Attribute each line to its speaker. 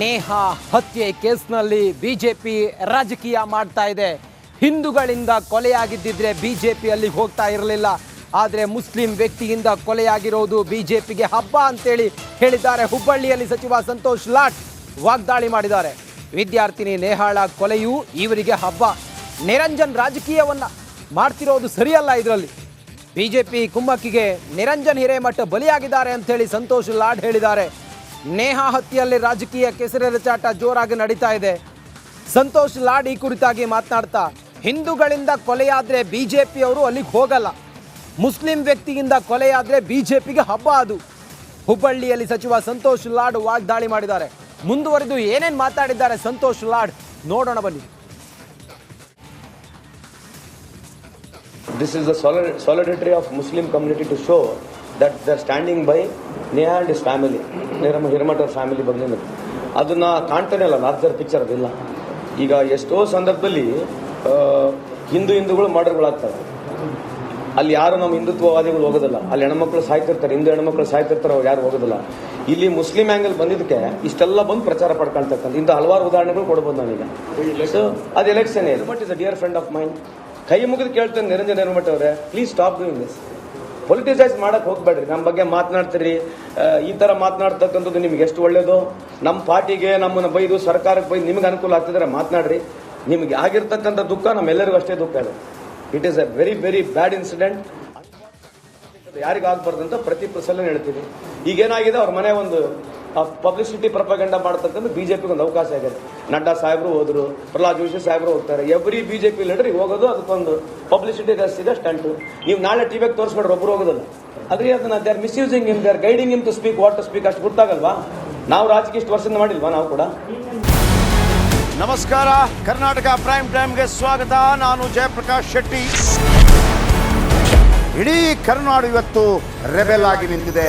Speaker 1: ನೇಹಾ ಹತ್ಯೆ ಕೇಸ್ನಲ್ಲಿ ಬಿಜೆಪಿ ರಾಜಕೀಯ ಮಾಡ್ತಾ ಇದೆ. ಹಿಂದೂಗಳಿಂದ ಕೊಲೆಯಾಗಿದ್ದಿದ್ರೆ ಬಿಜೆಪಿ ಅಲ್ಲಿ ಹೋಗ್ತಾ ಇರಲಿಲ್ಲ. ಆದರೆ ಮುಸ್ಲಿಂ ವ್ಯಕ್ತಿಯಿಂದ ಕೊಲೆಯಾಗಿರೋದು ಬಿಜೆಪಿಗೆ ಹಬ್ಬ ಅಂತೇಳಿ ಹೇಳಿದ್ದಾರೆ. ಹುಬ್ಬಳ್ಳಿಯಲ್ಲಿ ಸಚಿವ ಸಂತೋಷ್ ಲಾಟ್ ವಾಗ್ದಾಳಿ ಮಾಡಿದ್ದಾರೆ. ವಿದ್ಯಾರ್ಥಿನಿ ನೇಹಾಳ ಕೊಲೆಯು ಇವರಿಗೆ ಹಬ್ಬ. ನಿರಂಜನ್ ರಾಜಕೀಯವನ್ನು ಮಾಡ್ತಿರೋದು ಸರಿಯಲ್ಲ ಇದರಲ್ಲಿ. ಬಿಜೆಪಿ ಕುಮ್ಮಕ್ಕಿಗೆ ನಿರಂಜನ್ ಹಿರೇಮಠ ಬಲಿಯಾಗಿದ್ದಾರೆ ಅಂತೇಳಿ ಸಂತೋಷ್ ಲಾಡ್ ಹೇಳಿದ್ದಾರೆ. ನೇಹಾ ಹತ್ಯೆಯಲ್ಲಿ ರಾಜಕೀಯ ಕೆಸರೆರಚಾಟ ಜೋರಾಗಿ ನಡೀತಾ ಇದೆ. ಸಂತೋಷ್ ಲಾಡ್ ಈ ಕುರಿತಾಗಿ ಮಾತನಾಡ್ತಾ, ಹಿಂದೂಗಳಿಂದ ಕೊಲೆಯಾದ್ರೆ ಬಿಜೆಪಿ ಅವರು ಅಲ್ಲಿಗೆ ಹೋಗಲ್ಲ. ಮುಸ್ಲಿಂ ವ್ಯಕ್ತಿಯಿಂದ ಕೊಲೆಯಾದ್ರೆ ಬಿಜೆಪಿಗೆ ಹಬ್ಬ ಅದು. ಹುಬ್ಬಳ್ಳಿಯಲ್ಲಿ ಸಚಿವ ಸಂತೋಷ್ ಲಾಡ್ ವಾಗ್ದಾಳಿ ಮಾಡಿದ್ದಾರೆ. ಮುಂದುವರೆದು ಏನೇನು ಮಾತಾಡಿದ್ದಾರೆ ಸಂತೋಷ್ ಲಾಡ್? ನೋಡೋಣ ಬನ್ನಿ.
Speaker 2: This is the solid- solidarity of Muslim community to show that they're standing by Neha and his family, Nirama Hirmat ಅವ್ರ ಫ್ಯಾಮಿಲಿ ಬಗ್ಗೆ ಅದನ್ನ ಕಾಣ್ತಾನೆ ಅಲ್ಲ ಲಾರ್ಜರ್ ಪಿಕ್ಚರ್ ಅದಿಲ್ಲ. ಈಗ ಎಷ್ಟೋ ಸಂದರ್ಭದಲ್ಲಿ ಹಿಂದೂ ಹಿಂದೂಗಳು ಮರ್ಡರ್ಗಳಾಗ್ತಾರೆ ಅಲ್ಲಿ ಯಾರು ನಮ್ಮ ಹಿಂದುತ್ವವಾದಿಗಳು ಹೋಗೋದಿಲ್ಲ. ಅಲ್ಲಿ ಹೆಣ್ಮಕ್ಳು ಸಾಯ್ತಿರ್ತಾರೆ ಹಿಂದೂ ಹೆಣ್ಮಕ್ಳು ಸಾಯ್ತಿರ್ತಾರೆ ಅವ್ರು ಯಾರು ಹೋಗೋದಿಲ್ಲ. ಇಲ್ಲಿ ಮುಸ್ಲಿಂ ಆ್ಯಂಗಲ್ ಬಂದಿದ್ದಕ್ಕೆ ಇಷ್ಟೆಲ್ಲ ಬಂದು ಪ್ರಚಾರ ಪಡ್ಕೊಳ್ತಕ್ಕಂಥ ಇಂಥ ಹಲವಾರು ಉದಾಹರಣೆಗಳು ಕೊಡ್ಬೋದು ನಾನೀಗ. ಸೊ ಅದು election but is a dear friend of mind ಕೈ ಮುಗಿದು ಕೇಳ್ತೇನೆ ನಿರಂಜನ್ ನಿರ್ಮಠ ಅವರೇ please stop doing this politicise ಮಾಡಕ್ಕೆ ಹೋಗ್ಬೇಡ್ರಿ ನಮ್ಮ ಬಗ್ಗೆ ಮಾತನಾಡ್ತೀರಿ. ಈ ಥರ ಮಾತನಾಡ್ತಕ್ಕಂಥದ್ದು ನಿಮ್ಗೆ ಎಷ್ಟು ಒಳ್ಳೇದು? ನಮ್ಮ ಪಾರ್ಟಿಗೆ ನಮ್ಮನ್ನು ಬೈದು ಸರ್ಕಾರಕ್ಕೆ ಬೈದು ನಿಮ್ಗೆ ಅನುಕೂಲ ಆಗ್ತಿದ್ರೆ ಮಾತನಾಡ್ರಿ. ನಿಮ್ಗೆ ಆಗಿರ್ತಕ್ಕಂಥ ದುಃಖ ನಮ್ಮೆಲ್ಲರಿಗೂ ಅಷ್ಟೇ ದುಃಖ ಇದೆ it is a very very bad incident ಯಾರಿಗಾಗಬಾರ್ದು ಅಂತ ಪ್ರತಿ ಪ್ರಸಲ್ಲೇ ಹೇಳ್ತೀವಿ ಈಗೇನಾಗಿದೆ, ಅವ್ರ ಮನೆ ಒಂದು ಪಬ್ಲಿಸಿಟಿ ಪ್ರಪಗಂಡ ಮಾಡ್ತಕ್ಕಂಥ ಬಿಜೆಪಿಗೆ ಒಂದು ಅವಕಾಶ ಆಗಿದೆ. ನಡ್ಡಾ ಸಾಹೇಬರು ಹೋದ್ರು, ಪ್ರಹ್ಲಾದ್ ಜೋಶಿ ಸಾಹೇಬರು ಹೋಗ್ತಾರೆ. ಎವ್ರಿ ಬಿಜೆಪಿ ಲೀಡರ್ ಹೋಗೋದು ಅದಕ್ಕೊಂದು ಪಬ್ಲಿಸಿಟಿ ಇದೆ ಸ್ಟಂಟು ನೀವು ನಾಳೆ ಟಿವಿಗೆ ತೋರಿಸ್ಬಿಡ್ರಿ ಒಬ್ಬರು ಹೋಗೋದಲ್ಲ. ಅದ್ರಿ ಅದನ್ನ they are misusing him they are guiding him to speak what to speak ಅಷ್ಟು ಗೊತ್ತಾಗಲ್ವಾ ನಾವು ರಾಜಕೀಯ ಇಷ್ಟು ವರ್ಷದಿಂದ ಮಾಡಿಲ್ವಾ ನಾವು ಕೂಡ?
Speaker 3: ನಮಸ್ಕಾರ, ಕರ್ನಾಟಕ ಪ್ರೈಮ್ ಟೈಮ್ಗೆ ಸ್ವಾಗತ. ನಾನು ಜಯಪ್ರಕಾಶ್ ಶೆಟ್ಟಿ. ಇಡೀ ಕರ್ನಾಡು ಇವತ್ತು ರೆಬೆಲ್ ಆಗಿ ನಿಂತಿದೆ.